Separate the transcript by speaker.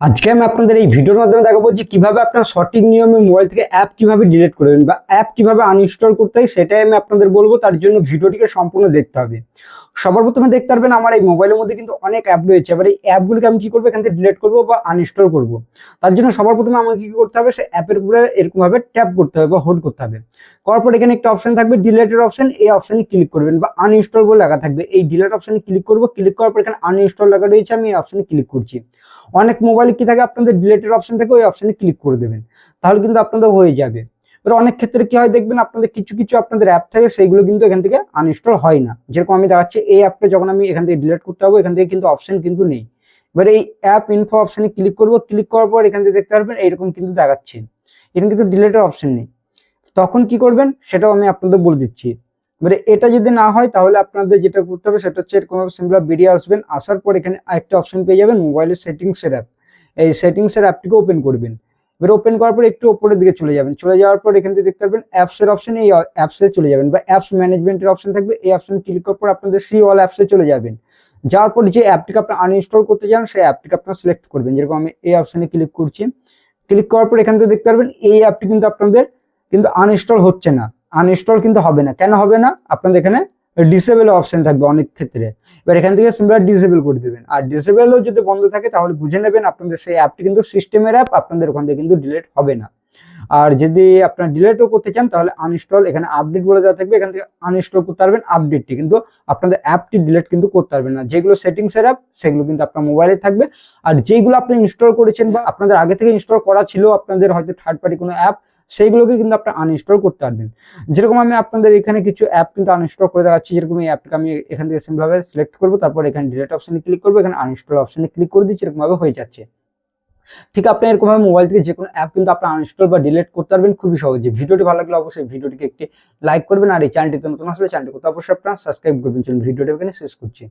Speaker 1: আজকে আমি আপনাদের এই ভিডিওর মাধ্যমে দেখাবো যে কীভাবে আপনার সঠিক নিয়মে মোবাইল থেকে অ্যাপ কীভাবে ডিলিট করবেন বা অ্যাপ কীভাবে আনইনস্টল করতে হয় সেটাই আমি আপনাদের বলব, তার জন্য ভিডিওটিকে সম্পূর্ণ দেখতে হবে। সবার প্রথমে দেখতে পারবেন আমার এই মোবাইলের মধ্যে কিন্তু অনেক অ্যাপ রয়েছে, এবার এই অ্যাপগুলোকে আমি কি করব, এখান থেকে ডিলিট করব বা আনইনস্টল করব। তার জন্য সবার প্রথমে আমাকে কি করতে হবে সে অ্যাপের উপরে এরকমভাবে ট্যাপ করতে হবে বা হোল্ড করতে হবে। করার পর এখানে একটা অপশন থাকবে ডিলেটের অপশন এই অপশনে ক্লিক করবেন বা আনইনস্টল বলে লেখা থাকবে। এই ডিলেট অপশনে ক্লিক করব ক্লিক করার পর এখানে আনইনস্টল লেখা রয়েছে, আমি এই অপশনে ক্লিক করছি। অনেক মোবাইলে কি থাকে? আপনাদের ডিলেটের অপশন থাকে, ওই অপশনে ক্লিক করে দেবেন। তাহলে কিন্তু আপনাদের হয়ে যাবে। এবার অনেক ক্ষেত্রে কি হয় দেখবেন, আপনাদের কিছু কিছু আপনাদের অ্যাপ থাকে, সেইগুলো কিন্তু এখান থেকে আনইনস্টল হয় না। যেরকম আমি দেখাচ্ছি, এই অ্যাপটা যখন আমি এখান থেকে ডিলিট করতে হবে, এখান থেকে কিন্তু অপশন কিন্তু নেই। এবার এই অ্যাপ ইনফো অপশনে ক্লিক করব ক্লিক করার পর এখান থেকে দেখতে পারবেন, এইরকম কিন্তু দেখাচ্ছে। এখানে কিন্তু ডিলেটের অপশন নেই। তখন কি করবেন, সেটাও আমি আপনাদের বলে দিচ্ছি। এবারে এটা যদি না হয়, তাহলে আপনাদের যেটা করতে হবে, সেটা হচ্ছে এরকম সিম্পল বেরিয়ে আসবেন। আসার পর এখানে একটা অপশন পেয়ে যাবেন মোবাইলের সেটিংসের অ্যাপ এই সেটিংসের অ্যাপটিকে ওপেন করবেন। এবার ওপেন করার পর একটু উপরের দিকে চলে যাবেন। চলে যাওয়ার পর এখান থেকে দেখতে পারবেন অ্যাপসের অপশন এই অ্যাপসে চলে যাবেন বা অ্যাপস ম্যানেজমেন্টের অপশন থাকবে। এই অপশন ক্লিক করার পর আপনাদের সি অল অ্যাপসে চলে যাবেন। যাওয়ার পর যে অ্যাপটিকে আপনি আনইনস্টল করতে চান, সেই অ্যাপটিকে আপনারা সিলেক্ট করবেন। যেরকম আমি এই অপশনে ক্লিক করছি। ক্লিক করার পর এখান থেকে দেখতে পারবেন এই অ্যাপটি কিন্তু আপনাদের কিন্তু আনইনস্টল হচ্ছে না। আনইনস্টল কিন্তু হবে না। কেন হবে না? আপনাদের এখানে ডিসেবল অপশন থাকবে অনেক ক্ষেত্রে। এবার এখান থেকে সিম্পল ডিসেবল করে দেবেন। আর ডিসেবলও যদি বন্ধ থাকে, তাহলে বুঝে নেবেন আপনাদের সেই অ্যাপটি কিন্তু সিস্টেমের অ্যাপ আপনাদের ওখান থেকে কিন্তু ডিলিট হবে না। আর যদি আপনার ডিলিটও করতে চান, তাহলে আনইনস্টল এখানে আপডেট বলে দেওয়া থাকবে, এখান থেকে আনইনস্টল করতে পারবেন আপডেটটি কিন্তু আপনাদের অ্যাপটি ডিলেট কিন্তু করতে পারবেন না। যেগুলো সেটিংসের অ্যাপ সেগুলো কিন্তু আপনার মোবাইলে থাকবে। আর যেগুলো আপনি ইনস্টল করেছেন বা আপনাদের আগে থেকে ইনস্টল করা ছিল, আপনাদের হয়তো থার্ড পার্টি কোনো অ্যাপ সেইগুলোকে কিন্তু আপনি আনইনস্টল করতে পারবেন। যেরকম আমি আপনাদের এখানে কিছু অ্যাপ কিন্তু আনইনস্টল করে দেখাচ্ছি, যেরকম এই অ্যাপটাকে আমি এখান থেকে সিম্পলভাবে সিলেক্ট করব, তারপর এখানে ডিলেট অপশনে ক্লিক করব, এখানে আনইনস্টল অপশনে ক্লিক করে দিচ্ছি, এরকমভাবে হয়ে যাচ্ছে। ঠিক আপনি এরকমভাবে মোবাইল থেকে যে কোনো অ্যাপ কিন্তু আপনি আনইনস্টল বা ডিলিট করতে পারবেন খুবই সহজে। ভিডিওটি ভালো লাগলে অবশ্যই ভিডিওটিকে একটি লাইক করবেন আর এই চ্যানেলটিতে নতুন আসলে চ্যানেলটি করতে অবশ্যই আপনারা সাবস্ক্রাইব করবেন। চলুন, ভিডিওটি এখানে শেষ করছি।